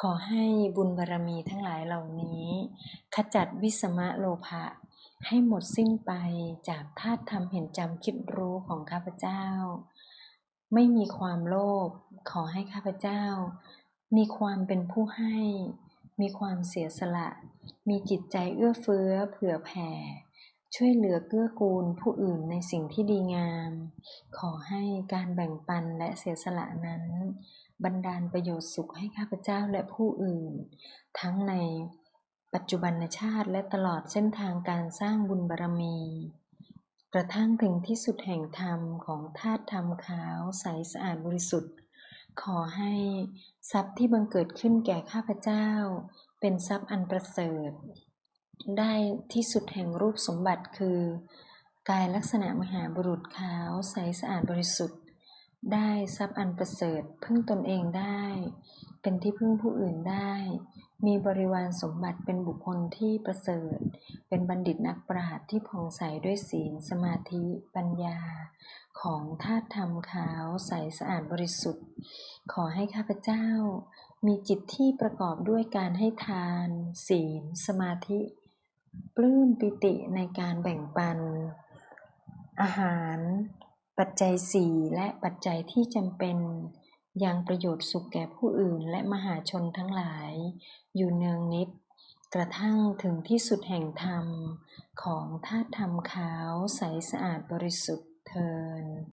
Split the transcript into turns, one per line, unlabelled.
ขอให้บุญบารมีทั้งหลายเหล่านี้ ขจัดวิสมะโลภะให้หมดสิ้นไปจากธาตุธรรมเห็นจำคิดรู้ของข้าพเจ้า ไม่มีความโลภขอให้ข้าพเจ้า มีความเป็นผู้ให้ มีความเสียสละ มีจิตใจเอื้อเฟื้อเผื่อแผ่ ช่วยเหลือเกื้อกูลผู้อื่นในสิ่งที่ดีงาม ขอให้การแบ่งปันและเสียสละนั้น บันดาลประโยชน์สุขให้ข้าพเจ้าและผู้อื่น ทั้งในปัจจุบันชาติและตลอดเส้นทางการสร้างบุญบารมี กระทั่งถึงที่สุดแห่งธรรมของธาตุธรรมขาวใสสะอาดบริสุทธิ์ ขอให้ทรัพย์ที่บังเกิดขึ้นแก่ข้าพเจ้า เป็นทรัพย์อันประเสริฐ ได้ที่สุดแห่งรูปสมบัติคือ กายลักษณะมหาบุรุษขาวใสสะอาดบริสุทธิ์ ได้ทรัพย์อันประเสริฐพึ่งตนเองได้ เป็นที่พึ่งผู้อื่นได้ มีบริวารสมบัติเป็นบุคคลที่ประเสริฐ เป็นบัณฑิตนักปราชญ์ที่ผ่องใสด้วยศีลสมาธิปัญญา ของธาตุธรรมขาวใสสะอาดบริสุทธิ์ ขอให้ข้าพเจ้า มีจิตที่ประกอบด้วยการให้ทาน ศีล สมาธิ ปลื้มปิติในการแบ่งปัน อาหาร ปัจจัยสี่และปัจจัยที่จำเป็นยังประโยชน์สุขแก่ผู้อื่นและมหาชนทั้งหลาย อยู่เนืองนิด กระทั่งถึงที่สุดแห่งธรรม ของธาตุธรรมขาวใสสะอาดบริสุทธิ์เทิน